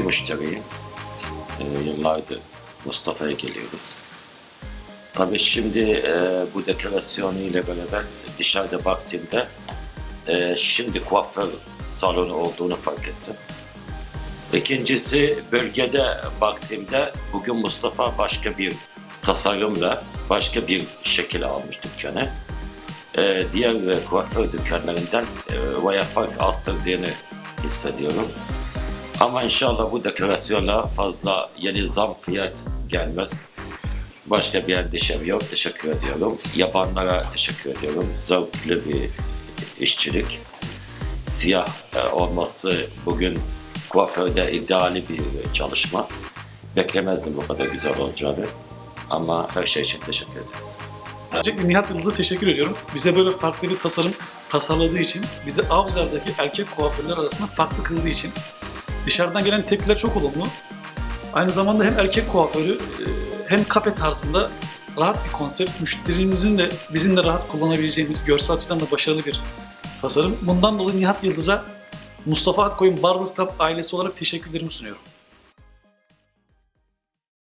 Eski müşteriyim. Ee, yıllardır Mustafa'ya geliyoruz. Tabii şimdi e, bu dekorasyonu ile beraber dışarıda baktığımda e, şimdi kuaför salonu olduğunu fark ettim. İkincisi bölgede baktığımda bugün Mustafa başka bir tasarımla başka bir şekil almış dükkanı. E, diğer e, kuaför dükkanlarından e, baya fark arttırdığını hissediyorum. Ama inşallah bu dekorasyonla fazla yeni zam fiyat gelmez. Başka bir endişem yok. Teşekkür ediyorum. Yapanlara teşekkür ediyorum. Zevkli bir işçilik. Siyah e, olması bugün kuaförde ideali bir çalışma. Beklemezdim bu kadar güzel olacağını. Ama her şey için teşekkür ederiz. Öncelikle Nihat Yıldız'a teşekkür ediyorum. Bize böyle farklı bir tasarım tasarladığı için, bizi Avcılar'daki erkek kuaförler arasında farklı kıldığı için. Dışarıdan gelen tepkiler çok olumlu. Aynı zamanda hem erkek kuaförü e, hem kafe tarzında rahat bir konsept. Müşterimizin de bizim de rahat kullanabileceğimiz görsel açıdan da başarılı bir tasarım. Bundan dolayı Nihat Yıldız'a Mustafa Akkoyun Barbers Club ailesi olarak teşekkürlerimi sunuyorum.